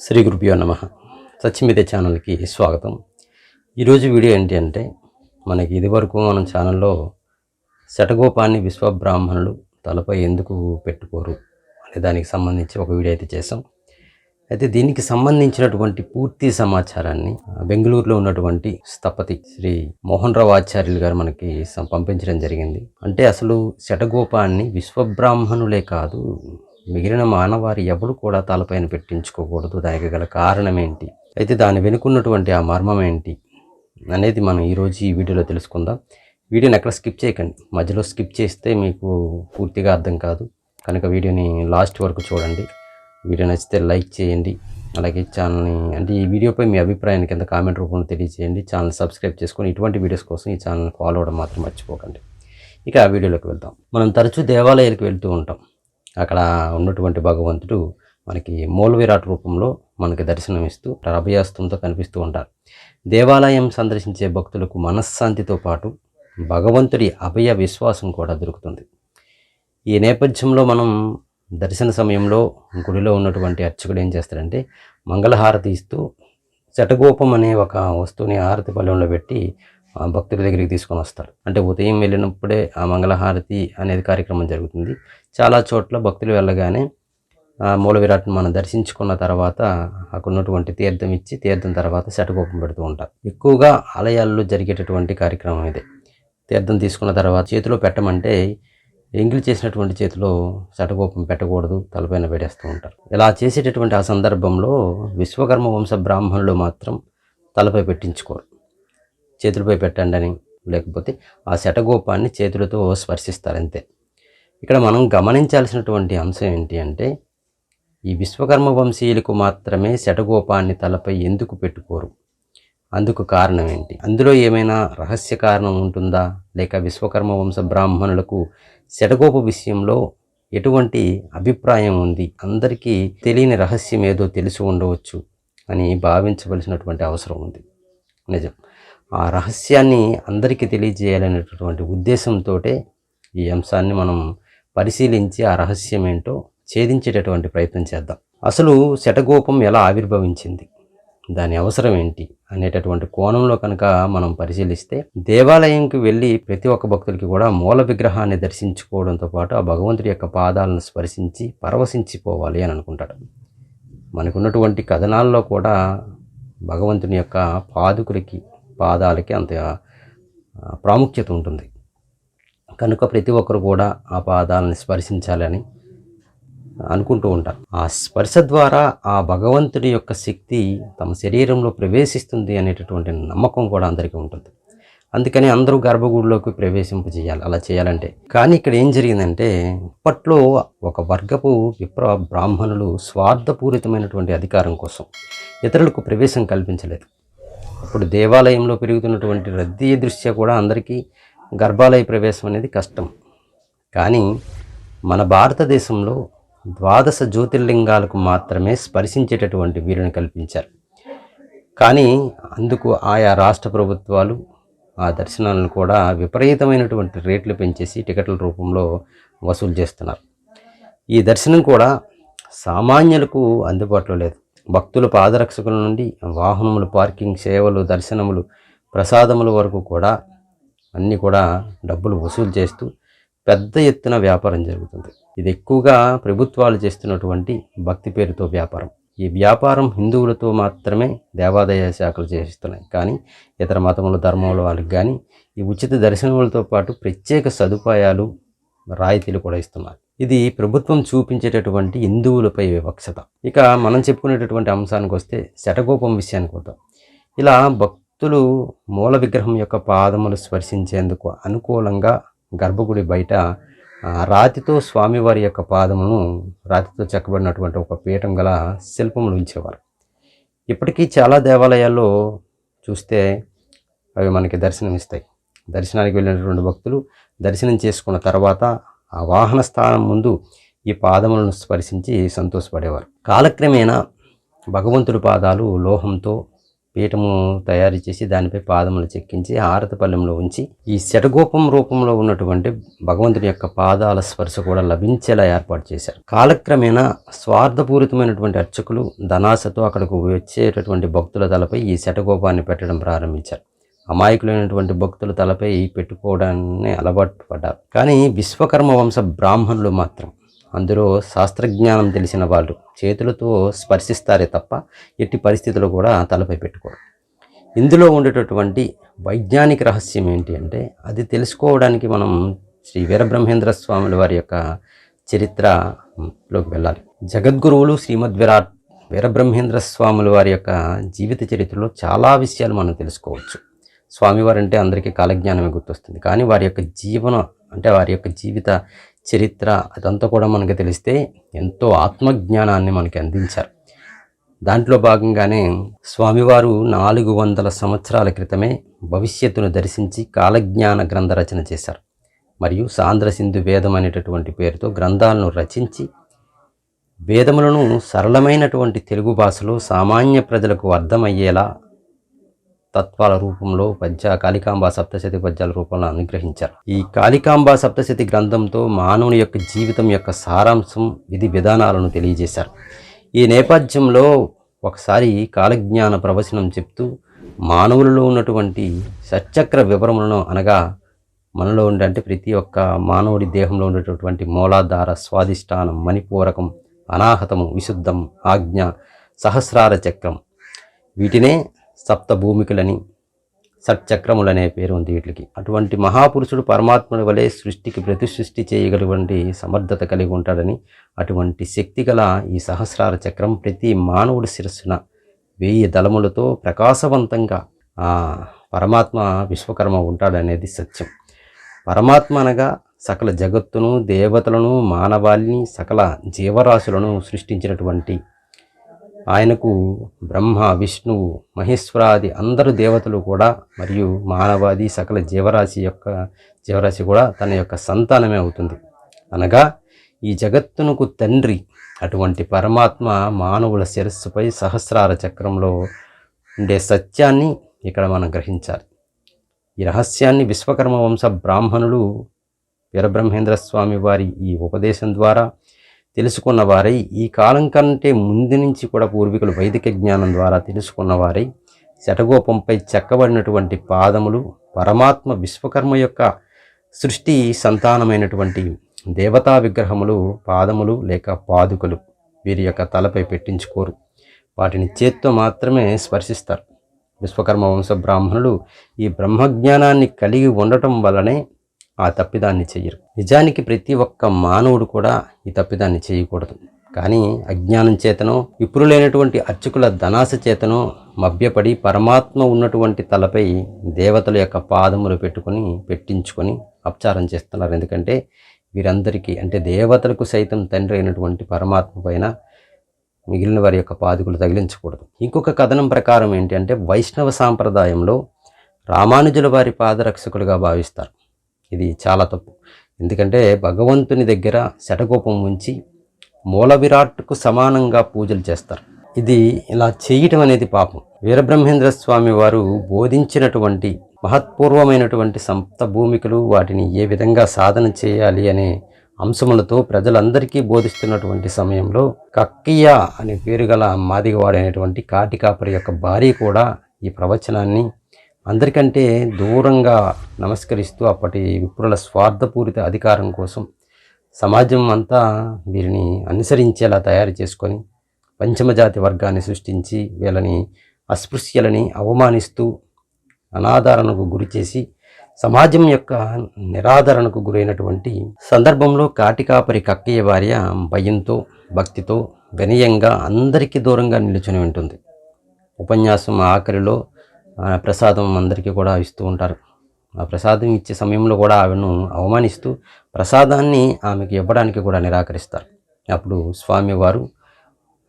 శ్రీ గురుభ్యో నమ. సత్యమిదే ఛానల్కి స్వాగతం. ఈరోజు వీడియో ఏంటి అంటే మనకి ఇదివరకు మనం ఛానల్లో శటగోపాన్ని విశ్వబ్రాహ్మణులు తలపై ఎందుకు పెట్టుకోరు అనే దానికి సంబంధించి ఒక వీడియో అయితే చేసాం అయితే దీనికి సంబంధించినటువంటి పూర్తి సమాచారాన్ని బెంగళూరులో ఉన్నటువంటి స్థపతి శ్రీ మోహన్ రావు ఆచార్యులు గారు మనకి సం- పంపించడం జరిగింది. అంటే అసలు శటగోపాన్ని విశ్వబ్రాహ్మణులే కాదు మిగిలిన మానవారి ఎవరు కూడా తలపైన పెట్టించుకోకూడదు. దానికి గల కారణం ఏంటి అయితే దాని వెనుకున్నటువంటి ఆ మర్మం ఏంటి అనేది మనం ఈరోజు ఈ వీడియోలో తెలుసుకుందాం. వీడియోని ఎక్కడ స్కిప్ చేయకండి. మధ్యలో స్కిప్ చేస్తే మీకు పూర్తిగా అర్థం కాదు. కనుక వీడియోని లాస్ట్ వరకు చూడండి. వీడియో నచ్చితే లైక్ చేయండి. అలాగే ఛానల్ని అంటే ఈ వీడియోపై మీ అభిప్రాయాన్ని కింద కామెంట్ రూపంలో తెలియజేయండి. ఛానల్ సబ్స్క్రైబ్ చేసుకొని ఇటువంటి వీడియోస్ కోసం ఈ ఛానల్ ఫాలో అవ్వడం మాత్రం మర్చిపోకండి. ఇక ఆ వీడియోలోకి వెళ్దాం. మనం తరచూ దేవాలయాలకు వెళ్తూ ఉంటాం. అక్కడ ఉన్నటువంటి భగవంతుడు మనకి మూల విరాట్ రూపంలో మనకి దర్శనం ఇస్తూ అభయాస్తంతో కనిపిస్తూ ఉంటారు. దేవాలయం సందర్శించే భక్తులకు మనశ్శాంతితో పాటు భగవంతుడి అభయ విశ్వాసం కూడా దొరుకుతుంది. ఈ నేపథ్యంలో మనం దర్శన సమయంలో గుడిలో ఉన్నటువంటి అర్చకుడు ఏం చేస్తాడంటే మంగళహారతి ఇస్తూ చటగోపం అనే ఒక వస్తువుని హారతి పళ్ళెంలో పెట్టి భక్తుల దగ్గరికి తీసుకొని వస్తారు. అంటే ఉదయం వెళ్ళినప్పుడే ఆ మంగళహారతి అనేది కార్యక్రమం జరుగుతుంది. చాలా చోట్ల భక్తులు వెళ్ళగానే ఆ మూల విరాట్ను మనం దర్శించుకున్న తర్వాత అక్కడ ఉన్నటువంటి తీర్థం ఇచ్చి తీర్థం తర్వాత శటకోపం పెడుతూ ఉంటారు. ఎక్కువగా ఆలయాల్లో జరిగేటటువంటి కార్యక్రమం ఇది. తీర్థం తీసుకున్న తర్వాత చేతిలో పెట్టమంటే ఎంగిలి చేసినటువంటి చేతిలో శటకోపం పెట్టకూడదు తలపైన పెట్టేస్తూ ఉంటారు. ఇలా చేసేటటువంటి ఆ సందర్భంలో విశ్వకర్మ వంశ బ్రాహ్మణులు మాత్రం తలపై పెట్టించుకోరు. చేతులపై పెట్టండి అని లేకపోతే ఆ శటగోపాన్ని చేతులతో స్పర్శిస్తారంతే. ఇక్కడ మనం గమనించాల్సినటువంటి అంశం ఏంటి అంటే ఈ విశ్వకర్మ వంశీయులకు మాత్రమే శటగోపాన్ని తలపై ఎందుకు పెట్టుకోరు? అందుకు కారణం ఏంటి? అందులో ఏమైనా రహస్య కారణం ఉంటుందా? లేక విశ్వకర్మ వంశ బ్రాహ్మణులకు శటగోప విషయంలో ఎటువంటి అభిప్రాయం ఉంది? అందరికీ తెలియని రహస్యం ఏదో తెలిసి ఉండవచ్చు అని భావించవలసినటువంటి అవసరం ఉంది. నిజం. ఆ రహస్యాన్ని అందరికీ తెలియజేయాలనేటటువంటి ఉద్దేశంతో ఈ అంశాన్ని మనం పరిశీలించి ఆ రహస్యం ఏంటో ఛేదించేటటువంటి ప్రయత్నం చేద్దాం. అసలు శటగోపం ఎలా ఆవిర్భవించింది? దాని అవసరం ఏంటి? అనేటటువంటి కోణంలో కనుక మనం పరిశీలిస్తే దేవాలయంకి వెళ్ళి ప్రతి ఒక్క భక్తులకి కూడా మూల విగ్రహాన్ని దర్శించుకోవడంతో పాటు ఆ భగవంతుడి యొక్క పాదాలను స్పర్శించి పరవశించిపోవాలి అని అనుకుంటాడు. మనకున్నటువంటి కథనాల్లో కూడా భగవంతుని యొక్క పాదుకులకి పాదాలకి అంత ప్రాముఖ్యత ఉంటుంది. కనుక ప్రతి ఒక్కరు కూడా ఆ పాదాలను స్పర్శించాలని అనుకుంటూ ఉంటారు. ఆ స్పర్శ ద్వారా ఆ భగవంతుడి యొక్క శక్తి తమ శరీరంలో ప్రవేశిస్తుంది అనేటటువంటి నమ్మకం కూడా అందరికీ ఉంటుంది. అందుకని అందరూ గర్భగుడిలోకి ప్రవేశింపు చేయాలి అలా చేయాలంటే. కానీ ఇక్కడ ఏం జరిగిందంటే అప్పట్లో ఒక వర్గపు విప్ర బ్రాహ్మణులు స్వార్థపూరితమైనటువంటి అధికారం కోసం ఇతరులకు ప్రవేశం కల్పించలేదు. ఇప్పుడు దేవాలయంలో పెరుగుతున్నటువంటి రద్దీ దృష్ట్యా కూడా అందరికీ గర్భాలయ ప్రవేశం అనేది కష్టం. కానీ మన భారతదేశంలో ద్వాదశ జ్యోతిర్లింగాలకు మాత్రమే స్పర్శించేటటువంటి వీరుని కల్పించారు. కానీ అందుకు ఆయా రాష్ట్ర ప్రభుత్వాలు ఆ దర్శనాలను కూడా విపరీతమైనటువంటి రేట్లు పెంచేసి టికెట్ల రూపంలో వసూలు చేస్తున్నారు. ఈ దర్శనం కూడా సామాన్యులకు అందుబాటులో లేదు. భక్తుల పాదరక్షకుల నుండి వాహనములు పార్కింగ్ సేవలు దర్శనములు ప్రసాదముల వరకు కూడా అన్నీ కూడా డబ్బులు వసూలు చేస్తూ పెద్ద ఎత్తున వ్యాపారం జరుగుతుంది. ఇది ఎక్కువగా ప్రభుత్వాలు చేస్తున్నటువంటి భక్తి పేరుతో వ్యాపారం. ఈ వ్యాపారం హిందువులతో మాత్రమే దేవాదాయ శాఖలు చేస్తున్నాయి. కానీ ఇతర మతముల ధర్మముల వాళ్ళకి కానీ ఈ ఉచిత దర్శనములతో పాటు ప్రత్యేక సదుపాయాలు రాయితీలు కూడా ఇస్తున్నారు. ఇది ప్రభుత్వం చూపించేటటువంటి హిందువులపై వివక్షత. ఇక మనం చెప్పుకునేటటువంటి అంశానికి వస్తే శటగోపం విషయానికి వద్దాం. ఇలా భక్తులు మూల విగ్రహం యొక్క పాదములు స్పర్శించేందుకు అనుకూలంగా గర్భగుడి బయట రాతితో స్వామివారి యొక్క పాదమును రాతితో చెక్కబడినటువంటి ఒక పీఠం గల శిల్పములు ఉంచేవారు. ఇప్పటికీ చాలా దేవాలయాల్లో చూస్తే అవి మనకి దర్శనం ఇస్తాయి దర్శనానికి వెళ్ళినటువంటి భక్తులు దర్శనం చేసుకున్న తర్వాత ఆ వాహన స్థానం ముందు ఈ పాదములను స్పర్శించి సంతోషపడేవారు. కాలక్రమేణా భగవంతుడి పాదాలు లోహంతో పీఠము తయారు చేసి దానిపై పాదములు చెక్కించి హారతి పల్లెంలో ఉంచి ఈ శటగోపం రూపంలో ఉన్నటువంటి భగవంతుని యొక్క పాదాల స్పర్శ కూడా లభించేలా ఏర్పాటు చేశారు. కాలక్రమేణా స్వార్థపూరితమైనటువంటి అర్చకులు ధనాశతో అక్కడకు వచ్చేటటువంటి భక్తుల తలపై ఈ శటగోపాన్ని పెట్టడం ప్రారంభించారు. అమాయకులైనటువంటి భక్తుల తలపై పెట్టుకోవడాన్ని అలవాటు పడ్డారు. కానీ విశ్వకర్మ వంశ బ్రాహ్మణులు మాత్రం అందులో శాస్త్రజ్ఞానం తెలిసిన వాళ్ళు చేతులతో స్పర్శిస్తారే తప్ప ఎట్టి పరిస్థితులు కూడా తలపై పెట్టుకోరు. ఇందులో ఉండేటటువంటి వైజ్ఞానిక రహస్యం ఏంటి అంటే అది తెలుసుకోవడానికి మనం శ్రీ వీరబ్రహ్మేంద్ర స్వాముల వారి యొక్క చరిత్రలోకి వెళ్ళాలి. జగద్గురువులు శ్రీమద్ విరాట్ వీరబ్రహ్మేంద్ర స్వాముల వారి యొక్క జీవిత చరిత్రలో చాలా విషయాలు మనం తెలుసుకోవచ్చు. స్వామివారు అంటే అందరికీ కాలజ్ఞానమే గుర్తొస్తుంది. కానీ వారి యొక్క జీవనం అంటే వారి యొక్క జీవిత చరిత్ర అదంతా కూడా మనకు తెలిస్తే ఎంతో ఆత్మజ్ఞానాన్ని మనకి అందించారు. దాంట్లో భాగంగానే స్వామివారు నాలుగు వందల సంవత్సరాల క్రితమే భవిష్యత్తును దర్శించి కాలజ్ఞాన గ్రంథ రచన చేశారు. మరియు సాంద్రసింధు వేదం అనేటటువంటి పేరుతో గ్రంథాలను రచించి వేదములను సరళమైనటువంటి తెలుగు భాషలో సామాన్య ప్రజలకు అర్థమయ్యేలా తత్వాల రూపంలో పద్య కాళికాంబ సప్తశతి పద్యాల రూపంలో అనుగ్రహించారు. ఈ కాళికాంబ సప్తశతి గ్రంథంతో మానవుని యొక్క జీవితం యొక్క సారాంశం విధి విధానాలను తెలియజేశారు. ఈ నేపథ్యంలో ఒకసారి కాలజ్ఞాన ప్రవచనం చెప్తూ మానవులలో ఉన్నటువంటి సచక్ర వివరములను అనగా మనలో ఉండే అంటే ప్రతి ఒక్క మానవుడి దేహంలో ఉండేటటువంటి మూలాధార స్వాదిష్టానం మణిపూరకం అనాహతము విశుద్ధం ఆజ్ఞ సహస్రార చక్రం వీటినే సప్త భూమికలని పేరు ఉంది వీటికి. అటువంటి మహాపురుషుడు పరమాత్ముడి వలె సృష్టికి ప్రతి సృష్టి చేయగలిగినటువంటి సమర్థత కలిగి ఉంటాడని అటువంటి శక్తి గల ఈ సహస్రార చక్రం ప్రతి మానవుడి శిరస్సున వెయ్యి దళములతో ప్రకాశవంతంగా ఆ పరమాత్మ విశ్వకర్మ ఉంటాడనేది సత్యం. పరమాత్మ అనగా సకల జగత్తును దేవతలను మానవాళిని సకల జీవరాశులను సృష్టించినటువంటి ఆయనకు బ్రహ్మ విష్ణువు మహేశ్వరాది అందరు దేవతలు కూడా మరియు మానవాది సకల జీవరాశి యొక్క జీవరాశి కూడా తన యొక్క సంతానమే అవుతుంది. అనగా ఈ జగత్తునకు తండ్రి అటువంటి పరమాత్మ మానవుల శిరస్సుపై సహస్రార చక్రంలో ఉండే సత్యాన్ని ఇక్కడ మనం గ్రహించాలి. ఈ రహస్యాన్ని విశ్వకర్మ వంశ బ్రాహ్మణులు వీరబ్రహ్మేంద్ర స్వామి వారి ఈ ఉపదేశం ద్వారా తెలుసుకున్న వారై ఈ కాలం కంటే ముందు నుంచి కూడా పూర్వీకులు వైదిక జ్ఞానం ద్వారా తెలుసుకున్నవారై శటగోపంపై చెక్కబడినటువంటి పాదములు పరమాత్మ విశ్వకర్మ యొక్క సృష్టి సంతానమైనటువంటి దేవతా విగ్రహములు పాదములు లేక పాదుకలు వీరి యొక్క తలపై పెట్టించుకోరు. వాటిని చేత్తో మాత్రమే స్పర్శిస్తారు. విశ్వకర్మ వంశ బ్రాహ్మణులు ఈ బ్రహ్మజ్ఞానాన్ని కలిగి ఉండటం వల్లనే ఆ తప్పిదాన్ని చెయ్యరు. నిజానికి ప్రతి ఒక్క మానవుడు కూడా ఈ తప్పిదాన్ని చేయకూడదు కానీ అజ్ఞానం చేతనో విప్రులైనటువంటి అర్చకుల ధనాశ చేతనో మభ్యపడి పరమాత్మ ఉన్నటువంటి తలపై దేవతల యొక్క పాదములు పెట్టుకొని పెట్టించుకొని అపచారం చేస్తున్నారు. ఎందుకంటే వీరందరికీ అంటే దేవతలకు సైతం తండ్రి అయినటువంటి పరమాత్మ పైన మిగిలిన వారి యొక్క పాదుకులు తగిలించకూడదు. ఇంకొక కథనం ప్రకారం ఏంటి అంటే వైష్ణవ సాంప్రదాయంలో రామానుజుల వారి పాదరక్షకులుగా భావిస్తారు. ఇది చాలా తప్పు. ఎందుకంటే భగవంతుని దగ్గర శటకోపం ఉంచి మూల విరాట్కు సమానంగా పూజలు చేస్తారు. ఇది ఇలా చేయటం అనేది పాపం. వీరబ్రహ్మేంద్ర స్వామి వారు బోధించినటువంటి మహత్పూర్వమైనటువంటి సప్త భూమికలు వాటిని ఏ విధంగా సాధన చేయాలి అనే అంశములతో ప్రజలందరికీ బోధిస్తున్నటువంటి సమయంలో కక్కయ్య అనే పేరు గల మాదిగవాడైనటువంటి కాటికాపరి యొక్క భార్య కూడా ఈ ప్రవచనాన్ని అందరికంటే దూరంగా నమస్కరిస్తూ అప్పటి విప్రుల స్వార్థపూరిత అధికారం కోసం సమాజం అంతా వీరిని అనుసరించేలా తయారు చేసుకొని పంచమజాతి వర్గాన్ని సృష్టించి వీళ్ళని అస్పృశ్యలని అవమానిస్తూ అనాదరణకు గురిచేసి సమాజం యొక్క నిరాదరణకు గురైనటువంటి సందర్భంలో కాటికాపరి కక్కయ్య భార్య భయంతో భక్తితో వినయంగా అందరికీ దూరంగా నిలుచుని ఉంటుంది. ఉపన్యాసం ఆఖరిలో ప్రసాదం అందరికీ కూడా ఇస్తూ ఉంటారు. ఆ ప్రసాదం ఇచ్చే సమయంలో కూడా ఆమెను అవమానిస్తూ ప్రసాదాన్ని ఆమెకు ఇవ్వడానికి కూడా నిరాకరిస్తారు. అప్పుడు స్వామివారు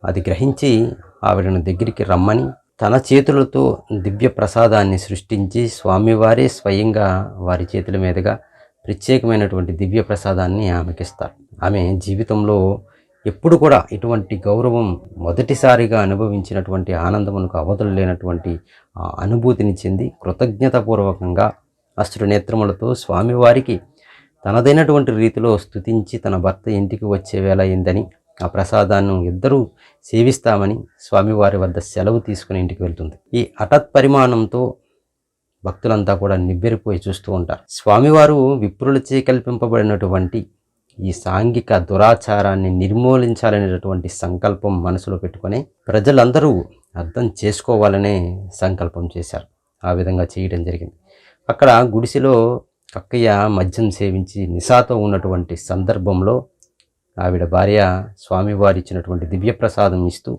అది గ్రహించి ఆవిడను దగ్గరికి రమ్మని తన చేతులతో దివ్య ప్రసాదాన్ని సృష్టించి స్వామివారే స్వయంగా వారి చేతుల మీదుగా ప్రత్యేకమైనటువంటి దివ్య ప్రసాదాన్ని ఆమెకిస్తారు. ఆమె జీవితంలో ఎప్పుడు కూడా ఇటువంటి గౌరవం మొదటిసారిగా అనుభవించినటువంటి ఆనందమునకు అవతలు లేనటువంటి అనుభూతిని చెంది కృతజ్ఞతాపూర్వకంగా అష్టు నేత్రములతో స్వామివారికి తనదైనటువంటి రీతిలో స్థుతించి తన భర్త ఇంటికి వచ్చే వేళ అయిందని ఆ ప్రసాదాన్ని ఇద్దరూ సేవిస్తామని స్వామివారి వద్ద సెలవు తీసుకుని ఇంటికి వెళ్తుంది. ఈ హఠత్ పరిమాణంతో భక్తులంతా కూడా నిబ్బెరిపోయి చూస్తూ ఉంటారు. స్వామివారు విప్రులచే కల్పింపబడినటువంటి ఈ సాంఘిక దురాచారాన్ని నిర్మూలించాలనేటటువంటి సంకల్పం మనసులో పెట్టుకొని ప్రజలందరూ అర్థం చేసుకోవాలనే సంకల్పం చేశారు. ఆ విధంగా చేయడం జరిగింది. అక్కడ గుడిసెలో కక్కయ్య మద్యం సేవించి నిశాతో ఉన్నటువంటి సందర్భంలో ఆవిడ భార్య స్వామివారి ఇచ్చినటువంటి దివ్యప్రసాదం ఇస్తూ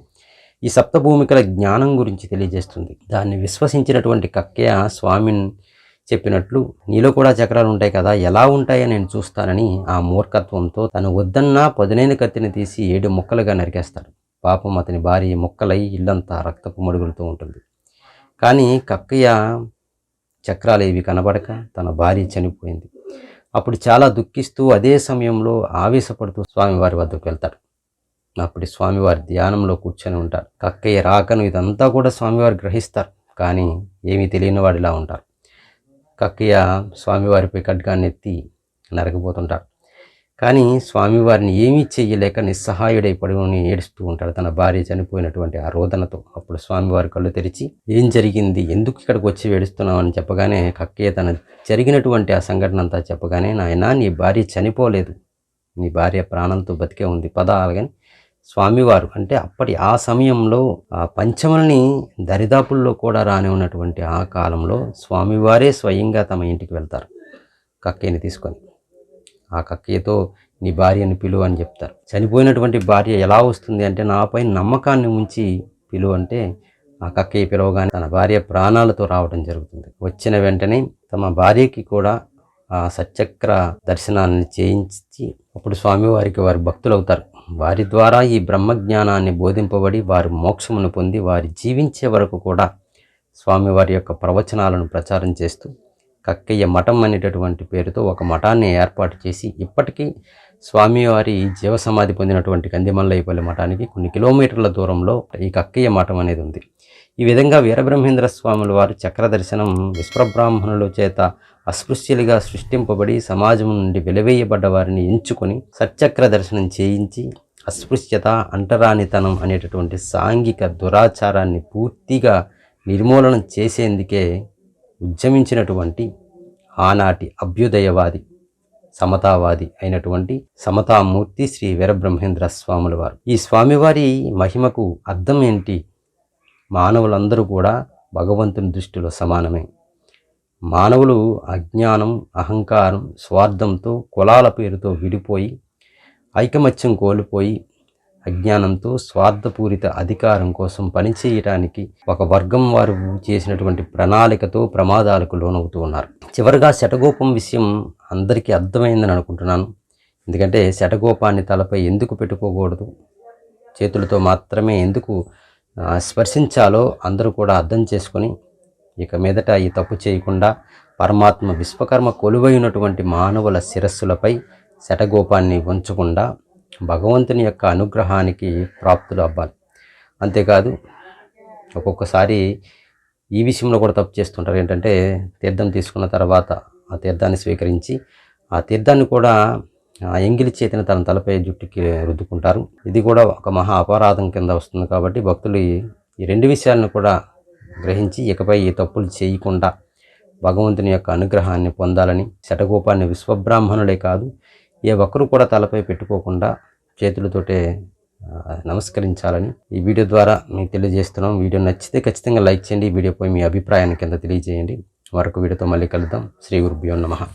ఈ సప్తభూమికల జ్ఞానం గురించి తెలియజేస్తుంది. దాన్ని విశ్వసించినటువంటి కక్కయ్య స్వామిని చెప్పినట్లు నీలో కూడా చక్రాలు ఉంటాయి కదా ఎలా ఉంటాయో నేను చూస్తానని ఆ మూర్ఖత్వంతో తను వద్దన్నా పదునైన కత్తిని తీసి ఏడు ముక్కలుగా నరికేస్తాడు. పాపం అతని భార్య ముక్కలై ఇల్లంతా రక్తపు మడుగులతో ఉంటుంది. కానీ కక్కయ్య చక్రాలు ఏవి కనబడక తన భార్య చనిపోయింది. అప్పుడు చాలా దుఃఖిస్తూ అదే సమయంలో ఆవేశపడుతూ స్వామివారి వద్దకు వెళ్తాడు. అప్పుడు స్వామివారి ధ్యానంలో కూర్చొని ఉంటారు కక్కయ్య రాకను ఇదంతా కూడా స్వామివారు గ్రహిస్తారు. కానీ ఏమీ తెలియని వాడిలా ఉంటారు. కక్కయ్య స్వామివారిపై ఖడ్గాన్ని ఎత్తి నరకపోతుంటాడు కానీ స్వామివారిని ఏమీ చెయ్యలేక నిస్సహాయుడై పడుకుని ఏడుస్తూ ఉంటాడు. తన భార్య చనిపోయినటువంటి ఆ రోదనతో అప్పుడు స్వామివారి కళ్ళు తెరిచి ఏం జరిగింది? ఎందుకు ఇక్కడికి వచ్చి ఏడుస్తున్నావు అని చెప్పగానే కక్కయ్య తన జరిగినటువంటి ఆ సంఘటన అంతా చెప్పగానే నాయన నీ భార్య చనిపోలేదు. నీ భార్య ప్రాణంతో బతికే ఉంది. పద అలాగని స్వామివారు అంటే అప్పటి ఆ సమయంలో ఆ పంచముల్ని దరిదాపుల్లో కూడా రాని ఉన్నటువంటి ఆ కాలంలో స్వామివారే స్వయంగా తమ ఇంటికి వెళ్తారు. కక్కేని తీసుకొని ఆ కక్కయ్యతో నీ భార్యను పిలువు అని చెప్తారు. చనిపోయినటువంటి భార్య ఎలా వస్తుంది అంటే నాపై నమ్మకాన్ని ఉంచి పిలువు అంటే ఆ కక్కయ్య పిలవగానే తన భార్య ప్రాణాలతో రావడం జరుగుతుంది. వచ్చిన వెంటనే తమ భార్యకి కూడా ఆ సత్యక్ర దర్శనాన్ని చేయించి అప్పుడు స్వామివారికి వారి భక్తులు అవుతారు వారి ద్వారా ఈ బ్రహ్మజ్ఞానాన్ని బోధింపబడి వారు మోక్షమును పొంది వారి జీవించే వరకు కూడా స్వామివారి యొక్క ప్రవచనాలను ప్రచారం చేస్తూ కక్కయ్య మఠం అనేటటువంటి పేరుతో ఒక మఠాన్ని ఏర్పాటు చేసి ఇప్పటికీ స్వామివారి జీవసమాధి పొందినటువంటి కందిమల్లయ్యపల్లి మఠానికి కొన్ని కిలోమీటర్ల దూరంలో ఈ కక్కయ్య మఠం అనేది ఉంది. ఈ విధంగా వీరబ్రహ్మేంద్ర స్వాముల వారు చక్ర దర్శనం విశ్వబ్రాహ్మణుల చేత అస్పృశ్యులుగా సృష్టింపబడి సమాజం నుండి వెలివేయబడ్డ వారిని ఎంచుకొని సచ్చక్ర దర్శనం చేయించి అస్పృశ్యత అంటరానితనం అనేటటువంటి సాంఘిక దురాచారాన్ని పూర్తిగా నిర్మూలన చేసేందుకే ఉద్యమించినటువంటి ఆనాటి అభ్యుదయవాది సమతావాది అయినటువంటి సమతామూర్తి శ్రీ వీరబ్రహ్మేంద్ర స్వాముల వారు. ఈ స్వామివారి మహిమకు అర్థం ఏంటి? మానవులందరూ కూడా భగవంతుని దృష్టిలో సమానమే. మానవులు అజ్ఞానం అహంకారం స్వార్థంతో కులాల పేరుతో విడిపోయి ఐకమత్యం కోల్పోయి అజ్ఞానంతో స్వార్థపూరిత అధికారం కోసం పనిచేయటానికి ఒక వర్గం వారు చేసినటువంటి ప్రణాళికతో ప్రమాదాలకు లోనవుతూ ఉన్నారు. చివరిగా శటగోపం విషయం అందరికీ అర్థమైందని అనుకుంటున్నాను. ఎందుకంటే శటగోపాన్ని తలపై ఎందుకు పెట్టుకోకూడదు? చేతులతో మాత్రమే ఎందుకు స్పర్శించాలో అందరూ కూడా అర్థం చేసుకొని ఇక మీదట ఈ తప్పు చేయకుండా పరమాత్మ విశ్వకర్మ కొలువైనటువంటి మానవుల శిరస్సులపై శటగోపాన్ని ఉంచకుండా భగవంతుని యొక్క అనుగ్రహానికి ప్రాప్తులు అవ్వాలి. అంతేకాదు ఒక్కొక్కసారి ఈ విషయంలో కూడా తప్పు చేస్తుంటారు. ఏంటంటే తీర్థం తీసుకున్న తర్వాత ఆ తీర్థాన్ని స్వీకరించి ఆ తీర్థాన్ని కూడా ఎంగిలి చేతిని తన తలపై జుట్టుకి రుద్దుకుంటారు. ఇది కూడా ఒక మహా అపరాధం కింద వస్తుంది కాబట్టి భక్తులు ఈ- రెండు విషయాలను కూడా గ్రహించి ఇకపై ఈ తప్పులు చేయకుండా భగవంతుని యొక్క అనుగ్రహాన్ని పొందాలని శటగోపాన్ని విశ్వబ్రాహ్మణుడే కాదు ఏ ఒక్కరు కూడా తలపై పెట్టుకోకుండా చేతులతోటే నమస్కరించాలని ఈ వీడియో ద్వారా మీకు తెలియజేస్తున్నాం. వీడియో నచ్చితే ఖచ్చితంగా లైక్ చేయండి. ఈ వీడియోపై మీ అభిప్రాయాన్ని కింద తెలియజేయండి. మరొక వీడియోతో మళ్ళీ కలుద్దాం. శ్రీ గురుభ్యో నమ.